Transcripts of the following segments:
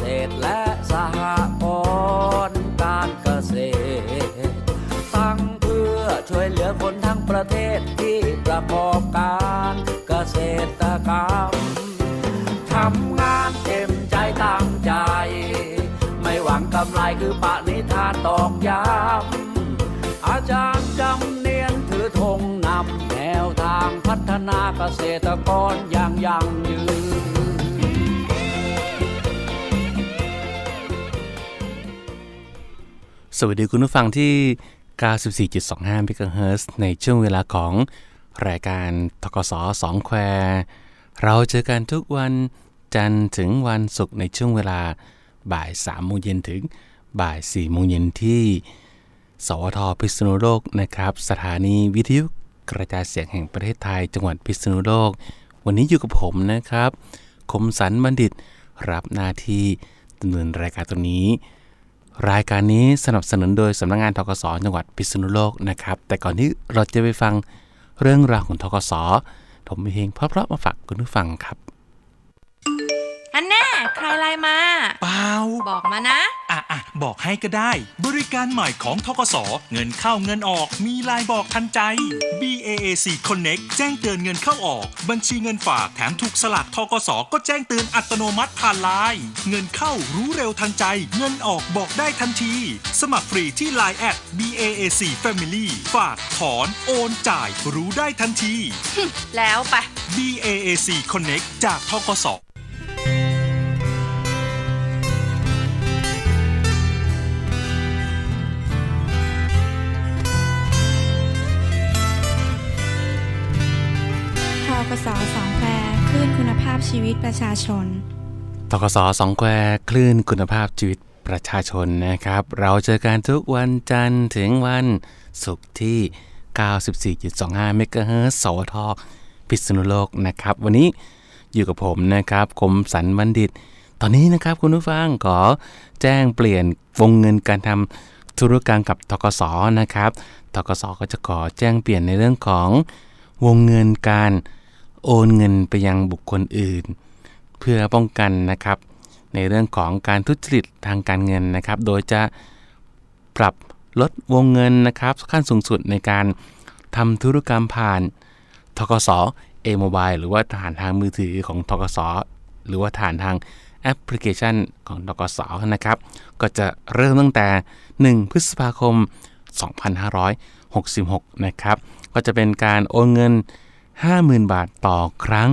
ษตรและสหกรณ์การเกษตร ตั้งเพื่อช่วยเหลือคนทั้งประเทศที่ประกอบการเกษตรกรรมทำงานเต็มใจตั้งใจ ไม่หวังกำไรคือปณิธานตอกย้ำอาจารย์จำเนียนถือธงนำแนวทางพัฒนาเกษตรกรอย่างยั่งยืน สวัสดีคุณผู้ฟังที่ 94.25 MHz ในช่วงเวลาของรายการทกศสองแควเราเจอกันทุกวันจันทร์ถึงวันศุกร์ในช่วงเวลาบ่าย3โมงเย็นถึงบ่าย4โมงเย็นที่ สวทพิษณุโลกนะครับ สถานีวิทยุกระจายเสียงแห่งประเทศไทย จังหวัดพิษณุโลก วันนี้อยู่กับผมนะครับ คมสันบัณฑิตรับหน้าที่ดำเนินรายการตรงนี้ รายการนี้สนับสนุนโดยสำนักงานทกศจังหวัดพิษณุโลกนะครับ แต่ก่อนที่เราจะไปฟังเรื่องราวของทกศผมมีเพลงเพราะๆมาฝากคุณผู้ฟังครับ อันแน่ใครไลน์มา เปล่า บอกมานะ อะอะบอกให้ก็ได้ บริการใหม่ของทกส เงินเข้าเงินออก มีลายบอกทันใจ BAAC Connect แจ้งเตือนเงินเข้าออก บัญชีเงินฝากแถมถูกสลากทกส ก็แจ้งเตือนอัตโนมัติผ่านไลน์เงินเข้ารู้เร็วทันใจ เงินออกบอกได้ทันที สมัครฟรีที่ Line แอด BAAC Family ฝากถอนโอนจ่าย รู้ได้ทันที แล้วไป BAAC Connect จากทกส คุณภาพชีวิตประชาชนทกศสองแควคลื่นคุณภาพชีวิตประชาชนนะครับ เราเจอกันทุกวันจันทร์ถึงวันศุกร์ที่ 94.25 เมกะเฮิรตซ์สวทพิษณุโลกนะครับ วันนี้อยู่กับผมนะครับคมสันบัณฑิต ตอนนี้นะครับคุณผู้ฟังขอแจ้งเปลี่ยนวงเงินการทำธุรกรรมกับทกศนะครับทกศก็จะขอแจ้งเปลี่ยนในเรื่องของวงเงินการ โอนเงินไปยังบุคคลอื่น เพื่อป้องกันนะครับ ในเรื่องของการทุจริตทางการเงินนะครับ โดยจะปรับลดวงเงินนะครับขั้นสูงสุดในการทำธุรกรรมผ่านทกสเอโมบายหรือว่าผ่านทางมือถือของทกสหรือว่าผ่านทางแอปพลิเคชันของทกสนะครับ ก็จะเริ่มตั้งแต่ 1 พฤษภาคม 2566 นะครับ ก็จะเป็นการโอนเงิน 50,000 บาทต่อครั้ง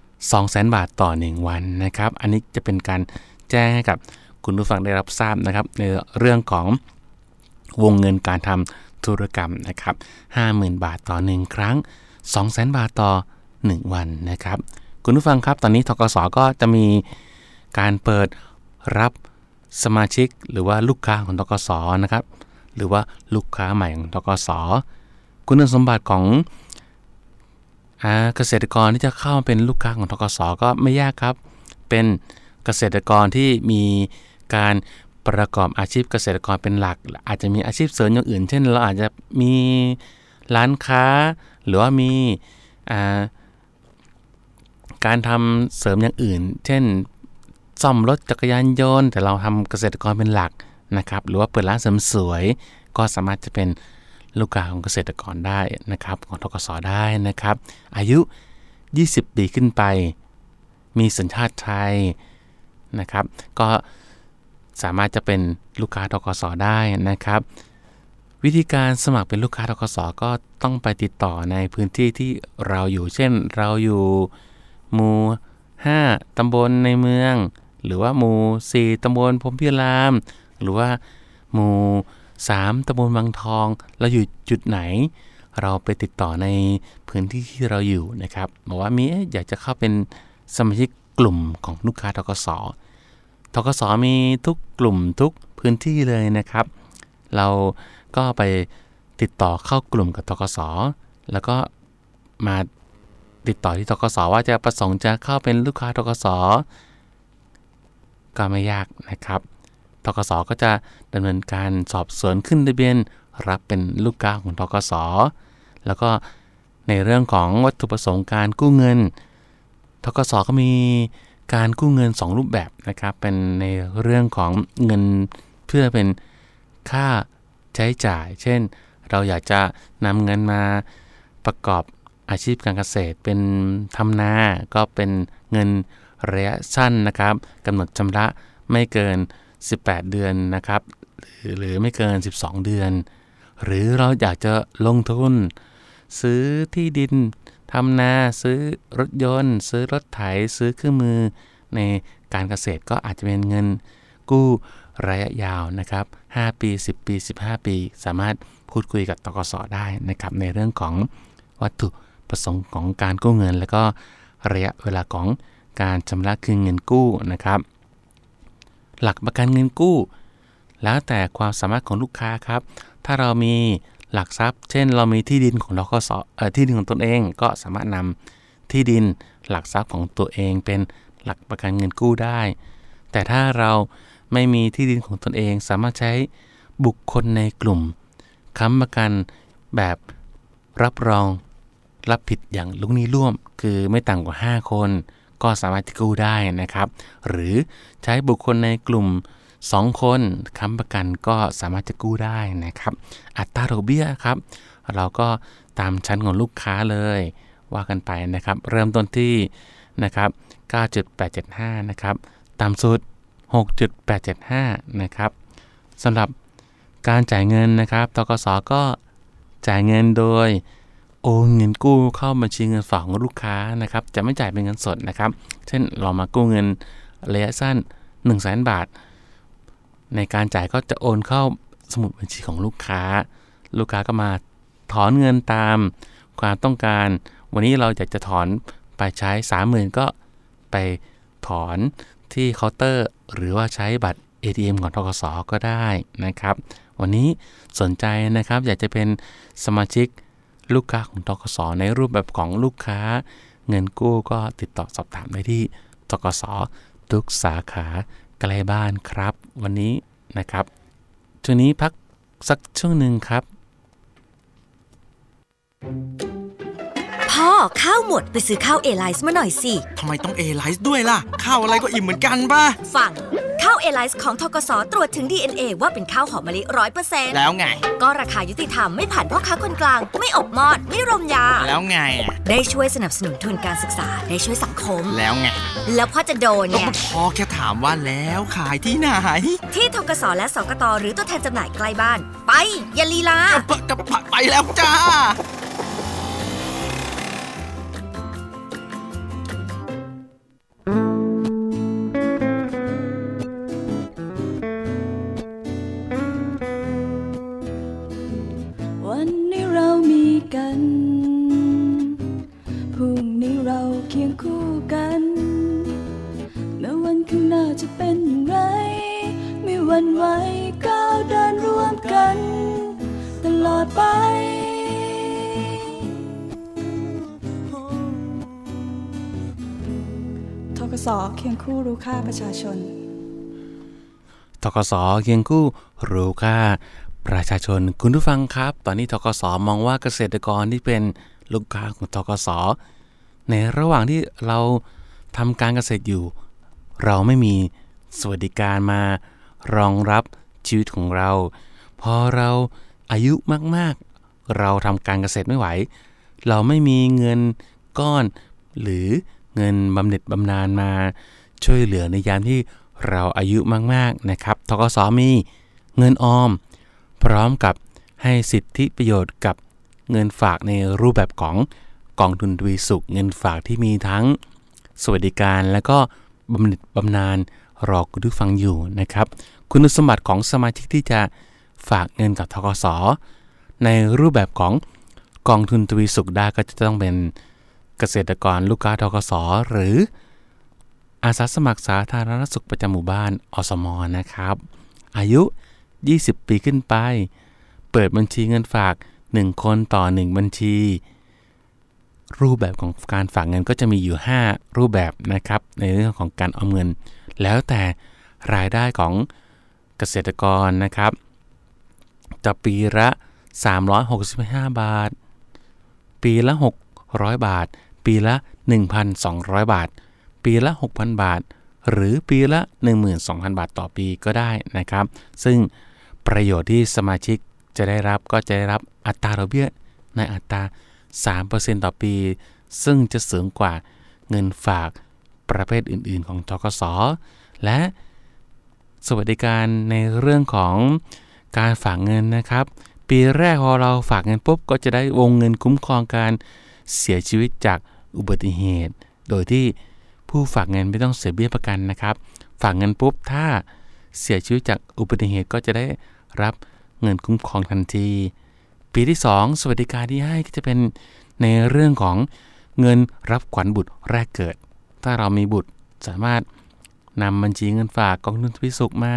200,000 บาทต่อ 1 วันนะครับ อันนี้จะเป็นการแจ้งให้กับคุณผู้ฟังได้รับทราบนะครับ ในเรื่องของวงเงินการทำธุรกรรมนะครับ 50,000 บาทต่อ 1 ครั้ง 200,000 บาทต่อ 1 วันนะครับ คุณผู้ฟังครับ ตอนนี้ทกสก็จะมีการเปิดรับสมาชิกหรือว่าลูกค้าของทกสนะครับ หรือว่าลูกค้าใหม่ของทกสคุณสมบัติของ เกษตรกรที่จะเข้ามาเป็นลูกค้าของทกสก็ไม่ยากครับ เป็นเกษตรกรที่มีการประกอบอาชีพเกษตรกรเป็นหลัก อาจจะมีอาชีพเสริมอย่างอื่น เช่น เราอาจจะมีร้านค้า หรือว่ามีาการทำเสริมอย่างอื่น เช่นซ่อมรถจักรยานยนต์แต่เราทำเกษตรกรเป็นหลักนะครับ หรือว่าเปิดร้านเสริมสวย ก็สามารถจะเป็น ลูกค้าของเกษตรกรได้นะครับ ของทกสได้นะครับ อายุ 20 ปีขึ้นไป มีสัญชาติไทยนะครับ ก็สามารถจะเป็นลูกค้าทกสได้นะครับ วิธีการสมัครเป็นลูกค้าทกสก็ต้องไปติดต่อในพื้นที่ที่เราอยู่ เช่นเราอยู่หมู่5ตำบลในเมือง หรือว่าหมู่4ตำบลพรมพิราม หรือว่าหมู่ 3ตำบลบางทอง เราอยู่จุดไหน เราไปติดต่อในพื้นที่ที่เราอยู่นะครับบอกว่ามีเอ๊ะอยากจะเข้าเป็นสมาชิกกลุ่มของลูกค้าทกสทกสมีทุกกลุ่มทุกพื้นที่เลยนะครับ เราก็ไปติดต่อเข้ากลุ่มกับทกสแล้วก็มาติดต่อที่ทกสว่าจะประสงค์จะเข้าเป็นลูกค้าทกสก็ไม่ยากนะครับ ทกสก็จะดำเนินการสอบสวนขึ้นทะเบียนรับเป็นลูกค้าของทกสแล้วก็ในเรื่องของวัตถุประสงค์การกู้เงิน ทกสก็มีการกู้เงิน 2 รูปแบบนะครับ เป็นในเรื่องของเงินเพื่อเป็นค่าใช้จ่าย เช่น เราอยากจะนำเงินมาประกอบอาชีพการเกษตร เป็นทำนา ก็เป็นเงินระยะสั้นนะครับกำหนดชำระไม่เกิน 18 เดือนนะครับ หรือไม่เกิน 12 เดือน หรือเราอยากจะลงทุน ซื้อที่ดินทำนาซื้อรถยนต์ ซื้อรถไถซื้อเครื่องมือ ในการเกษตรก็อาจจะเป็นเงินกู้ระยะยาวนะครับ 5 ปี 10 ปี 15 ปี สามารถพูดคุยกับตกสได้นะครับ ในเรื่องของวัตถุประสงค์ของการกู้เงิน และก็ระยะเวลาของการชำระคืนเงินกู้นะครับ หลักประกันเงินกู้ แล้วแต่ความสามารถของลูกค้าครับ ถ้าเรามีหลักทรัพย์ เช่น เรามีที่ดินของทกสเอ่อที่ดินของตนเองก็สามารถนำที่ดินหลักทรัพย์ของตัวเองเป็นหลักประกันเงินกู้ได้ แต่ถ้าเราไม่มีที่ดินของตนเองสามารถใช้บุคคลในกลุ่มค้ำประกันแบบรับรองรับผิดอย่างลูกนี้ร่วม คือไม่ต่ำกว่า 5 คน ก็สามารถจะกู้ได้นะครับ หรือใช้บุคคลในกลุ่ม 2 คนค้ำประกันก็สามารถจะกู้ได้นะครับ อัตราดอกเบี้ยครับ เราก็ตามชั้นของลูกค้าเลยว่ากันไปนะครับ เริ่มต้นที่นะครับ9.875นะครับต่ำสุด 6.875นะครับสำหรับการจ่ายเงินนะครับตกสก็จ่ายเงินโดย โอนเงินกู้เข้าบัญชีเงินฝากของลูกค้านะครับ จะไม่จ่ายเป็นเงินสดนะครับ เช่นเรามากู้เงินระยะสั้น1 0 0 0 0แบาท ในการจ่ายก็จะโอนเข้าสมุดบัญชีของลูกค้า ลูกค้าก็มาถอนเงินตามความต้องการ วันนี้เราอยากจะถอนไปใช้ 30,000 ก็ไปถอนที่เคาน์เตอร์ หรือว่าใช้บัตร ATM ของทกสก็ได้นะครับ วันนี้สนใจนะครับอยากจะเป็นสมาชิก ลูกค้าของทกสในรูปแบบของลูกค้า เงินกู้ก็ติดต่อสอบถามได้ที่ทกสทุกสาขาใกล้บ้านครับ วันนี้นะครับช่วงนี้พักสักช่วงหนึ่งครับ พ่อข้าวหมดไปซื้อข้าวเอไลซ์มาหน่อยสิ ทำไมต้องเอไลซ์ด้วยล่ะ ข้าวอะไรก็อิ่มเหมือนกันป่ะ ฟัง ข้าวเอไลซ์ของทกสตรวจถึง DNA ว่าเป็นข้าวหอมมะลิร้อยเปอร์เซ็นต์แล้วไง ก็ราคายุติธรรมไม่ผ่านพ่อค้าคนกลาง ไม่อบมอด ไม่รมยา แล้วไงอะได้ช่วยสนับสนุนทุนการศึกษา ได้ช่วยสังคม แล้วไงแล้วพ่อจะโดนก็ไงพอแค่ถามว่าแล้วขายที่ไหนที่ทกสและสกตหรือตัวแทนจำหน่ายใกล้บ้าน ไป อย่าลีลา ปะกะปะไปแล้วจ้า ไป ทกสเคียงคู่รู้ค่าประชาชน ทกสเคียงคู่รู้ค่าประชาชน คุณผู้ฟังครับ ตอนนี้ทกสมองว่าเกษตรกรที่เป็นลูกค้าของทกสในระหว่างที่เราทำการเกษตรอยู่ เราไม่มีสวัสดิการมารองรับชีวิตของเรา พอเรา อายุมากๆ เราทำการเกษตรไม่ไหว เราไม่มีเงินก้อน หรือเงินบำเหน็จบำนาญมาช่วยเหลือในยามที่เราอายุมากๆนะครับทกสมีเงินออม พร้อมกับให้สิทธิประโยชน์กับเงินฝากในรูปแบบของกองทุนทวีสุข เงินฝากที่มีทั้งสวัสดิการและก็บำเหน็จบำนาญรอคุณผู้ฟังอยู่นะครับ คุณสมบัติของสมาชิกที่จะ ฝากเงินกับทกสในรูปแบบของกองทุนทวีสุขได้ก็จะต้องเป็นเกษตรกรลูกค้าทกสหรืออาสาสมัครสาธารณสุขประจำหมู่บ้านอสมนะครับ อายุ 20 ปีขึ้นไป เปิดบัญชีเงินฝาก 1 คนต่อ 1 บัญชี รูปแบบของการฝากเงินก็จะมีอยู่ 5 รูปแบบนะครับ ในเรื่องของการออมเงิน แล้วแต่รายได้ของเกษตรกรนะครับ จะปีละ 365 บาท ปีละ 600 บาท ปีละ 1,200 บาท ปีละ 6,000 บาท หรือปีละ 12,000 บาทต่อปีก็ได้นะครับ ซึ่งประโยชน์ที่สมาชิกจะได้รับก็จะได้รับอัตราดอกเบี้ยในอัตรา 3%ต่อปี ซึ่งจะสูงกว่าเงินฝากประเภทอื่น ๆ ของทกสและสวัสดิการในเรื่องของ การฝากเงินนะครับ ปีแรกพอเราฝากเงินปุ๊บก็จะได้วงเงินคุ้มครองการเสียชีวิตจากอุบัติเหตุ โดยที่ผู้ฝากเงินไม่ต้องเสียเบี้ยประกันนะครับ ฝากเงินปุ๊บถ้าเสียชีวิตจากอุบัติเหตุก็จะได้รับเงินคุ้มครองทันที ปีที่ 2 สวัสดิการที่ให้ก็จะเป็นในเรื่องของเงินรับขวัญบุตรแรกเกิด ถ้าเรามีบุตรสามารถนำบัญชีเงินฝากกองทุนทวิสุขมา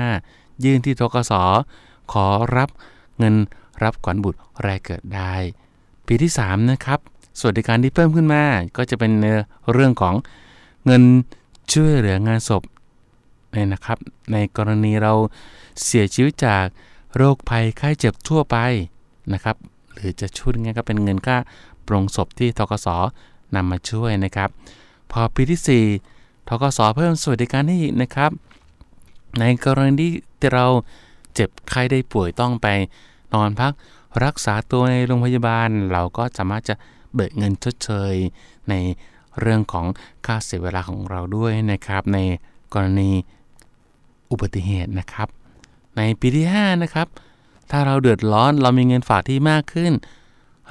ยื่นที่ทกส ขอรับเงินรับขวัญบุตรแรกเกิดได้ ปีที่3นะครับสวัสดิการที่เพิ่มขึ้นมา ก็จะเป็นเรื่องของเงินช่วยเหลืองานศพเนี่ยนะครับ ในกรณีเราเสียชีวิตจากโรคภัยไข้เจ็บทั่วไปนะครับ หรือจะช่วยยังไงก็เป็นเงินค่าปรงศพที่ทกสนำมาช่วยนะครับ พอปีที่4ทกสเพิ่มสวัสดิการให้อีกนะครับ ในกรณีที่เรา เจ็บไข้ได้ป่วยต้องไปนอนพักรักษาตัวในโรงพยาบาล เราก็สามารถจะเบิกเงินชดเชย ในเรื่องของค่าเสียเวลาของเราด้วยนะครับ ในกรณีอุบัติเหตุนะครับ ในปีที่ 5 นะครับ ถ้าเราเดือดร้อนเรามีเงินฝากที่มากขึ้น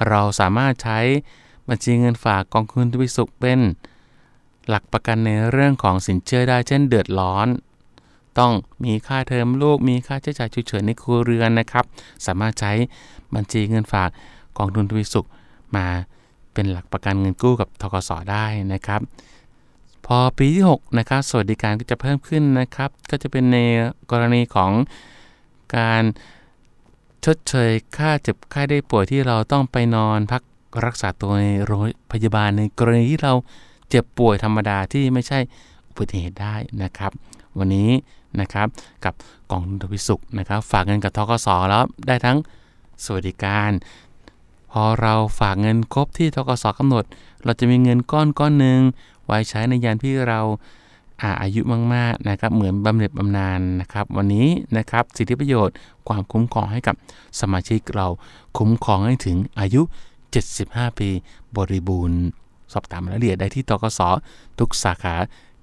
เราสามารถใช้บัญชีเงินฝากกองทุนทวิสุขเป็น หลักประกันในเรื่องของสินเชื่อได้เช่นเดือดร้อน ต้องมีค่าเทอมลูก มีค่าใช้จ่ายฉุกเฉินในครัวเรือนนะครับ สามารถใช้บัญชีเงินฝากกองทุนทวีสุขมาเป็นหลักประกันเงินกู้กับทกสได้นะครับ พอปีที่6นะครับสวัสดิการก็จะเพิ่มขึ้นนะครับ ก็จะเป็นในกรณีของการชดเชยค่าเจ็บไข้ได้ป่วยที่เราต้องไปนอนพักรักษาตัวในโรงพยาบาลในกรณีที่เราเจ็บป่วยธรรมดาที่ไม่ใช่อุบัติเหตุได้นะครับ วันนี้ นะครับกับกองทุนทวิสุขนะครับฝากเงินกับทกสแล้วได้ทั้งสวัสดิการ พอเราฝากเงินครบที่ทกสกำหนด เราจะมีเงินก้อนก้อนหนึ่งไว้ใช้ในยามที่เราอาอายุมากๆนะครับเหมือนบำเหน็จบำนาญนะครับ วันนี้นะครับสิทธิประโยชน์ความคุ้มครองให้กับสมาชิกเราคุ้มครองให้ถึงอายุ 75 ปีบริบูรณ์ สอบถามรายละเอียดได้ที่ตกสทุกสาขา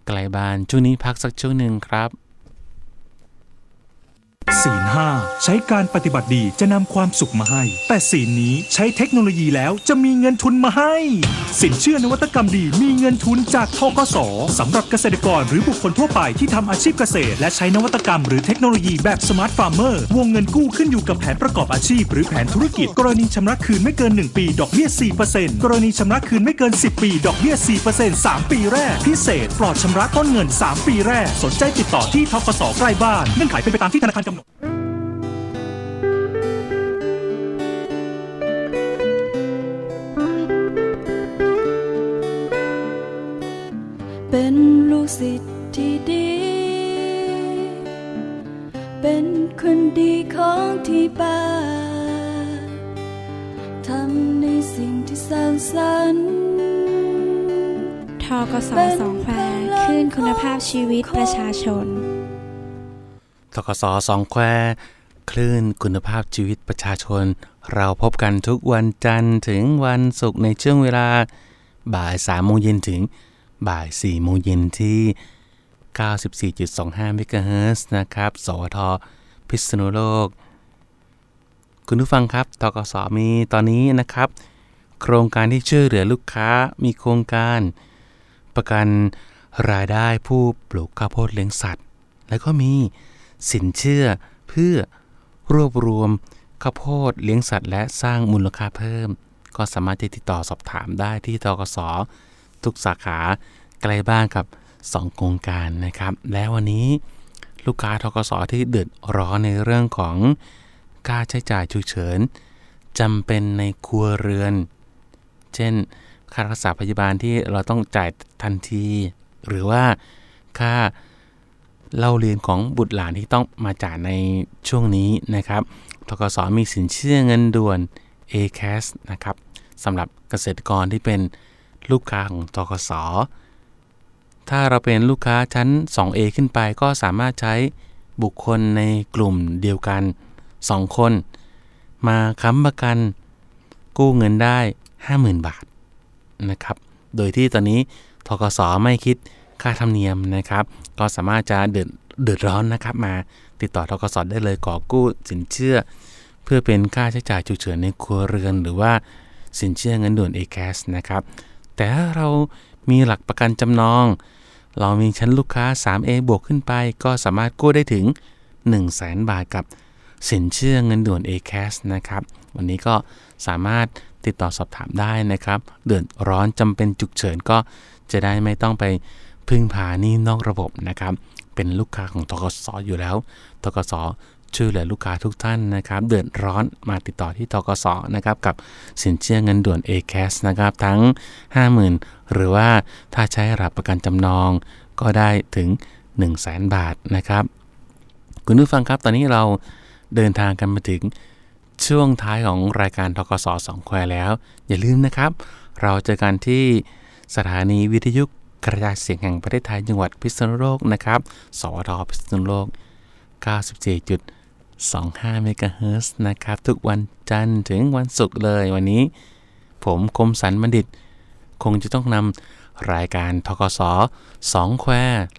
ไกลบ้านช่วงนี้พักสักช่วงหนึ่งครับ ศีลห้าใช้การปฏิบัติดีจะนำความสุขมาให้ แต่ศีลนี้ใช้เทคโนโลยีแล้วจะมีเงินทุนมาให้ สินเชื่อนวัตกรรมดีมีเงินทุนจากทกสสำหรับเกษตรกรหรือบุคคลทั่วไปที่ทำอาชีพเกษตร และใช้นวัตกรรมหรือเทคโนโลยีแบบสมาร์ทฟาร์มเมอร์วงเงินกู้ขึ้นอยู่กับแผนประกอบอาชีพ หรือแผนธุรกิจ กรณีชำระคืนไม่เกิน 1 ปี ดอกเบี้ย 4%กรณีชำระคืนไม่เกิน 10 ปี ดอกเบี้ย 4% 3 ปีแรก พิเศษ ปลอดชำระต้นเงิน 3 ปีแรก สนใจติดต่อที่ทกสใกล้บ้านเงื่อนไขเป็นไปตามที่ธนาคารกำหนด ลูกศิษย์ที่ดี เป็นคนดีของที่บ้านทำในสิ่งที่สร้างสรรค์ทกสสองแควคลื่นคุณภาพชีวิตประชาชนทกสสองแควคลื่นคุณภาพชีวิตประชาชน เราพบกันทุกวันจันทร์ถึงวันศุกร์ในช่วงเวลาบ่าย3โมงเย็นถึง บ่าย 4 โมงเย็นที่ 94.25เมกะเฮิรตซ์นะครับ สวท พิษณุโลก คุณผู้ฟังครับ ทกสมีตอนนี้นะครับ โครงการที่ช่วยเหลือลูกค้ามีโครงการ ประกันรายได้ผู้ปลูกข้าวโพดเลี้ยงสัตว์ แล้วก็มีสินเชื่อเพื่อรวบรวมข้าวโพดเลี้ยงสัตว์ และสร้างมูลค่าเพิ่ม ก็สามารถที่ติดต่อสอบถามได้ที่ทกส ทุกสาขาใกล้บ้านกับ 2 โครงการนะครับ และวันนี้ลูกค้าทกสที่เดือดร้อนในเรื่องของค่าใช้จ่ายฉุกเฉินจำเป็นในครัวเรือน เช่น ค่ารักษาพยาบาลที่เราต้องจ่ายทันที หรือว่าค่าเล่าเรียนของบุตรหลานที่ต้องมาจ่ายในช่วงนี้นะครับทกสมีสินเชื่อเงินด่วน ACAS นะครับสำหรับเกษตรกรที่เป็น ลูกค้าของทกส ถ้าเราเป็นลูกค้าชั้น 2A ขึ้นไปก็สามารถใช้บุคคลในกลุ่มเดียวกัน 2 คน มาค้ำประกัน กู้เงินได้ 50,000 บาทนะครับ โดยที่ตอนนี้ทกสไม่คิดค่าธรรมเนียมนะครับ ก็สามารถจะเดือดเดือดร้อนนะครับ มาติดต่อทกสได้เลยขอกู้สินเชื่อ เพื่อเป็นค่าใช้จ่ายฉุกเฉินในครัวเรือน หรือว่าสินเชื่อเงินด่วน a c a s นะครับ แต่ถ้าเรามีหลักประกันจำนอง เรามีชั้นลูกค้า 3A บวกขึ้นไป ก็สามารถกู้ได้ถึง 1 0 0 0 0แบาทกับสินเชื่อเงินด่วน a c a s นะครับ วันนี้ก็สามารถติดต่อสอบถามได้นะครับ เดือดร้อนจำเป็นฉุกเฉินก็จะได้ไม่ต้องไปพึ่งพาหนี้นอกระบบนะครับ เป็นลูกค้าของทกสอยู่แล้วทกส ช่วยเหลือลูกค้าทุกท่านนะครับเดือดร้อนมาติดต่อที่ทกศนะครับกับสินเชื่อเงินด่วน a c a s นะครับทั้ง 50,000 หรือว่าถ้าใช้รับประกันจำนองก็ได้ถึง 1 0 0 0 0แบาทนะครับ คุณผู้ฟังครับตอนนี้เราเดินทางกันมาถึงช่วงท้ายของรายการทกศสองแควแล้ว อย่าลืมนะครับ เราเจอกันที่สถานีวิทยุกระจายเสียงแห่งประเทศไทยจังหวัดพิษณุโลกนะครับ สวทพิษณุโลก94.5 25 MHz นะครับ ทุกวันจันทร์ถึงวันศุกร์เลยวันนี้ ผมคมสันบัณฑิต คงจะต้องนำรายการทกศสองแคว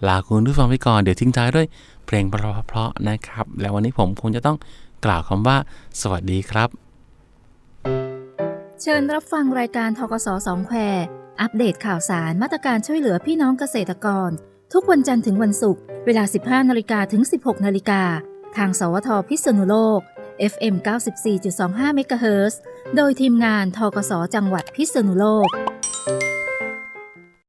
ลาคุณผู้ฟังไปก่อน เดี๋ยวทิ้งท้ายด้วยเพลงเพราะๆนะครับ แล้ววันนี้ผมคงจะต้องกล่าวคำว่า สวัสดีครับ เชิญรับฟังรายการทกศสองแควอัปเดตข่าวสารมาตรการช่วยเหลือพี่น้องเกษตรกร ทุกวันจันทร์ถึงวันศุกร์เวลา 15นาฬิกาถึง 16นาฬิกา ทางสวทพิษณุโลก FM 94.25เมกะเฮิร์โดยทีมงานทกสจังหวัดพิษณุโลก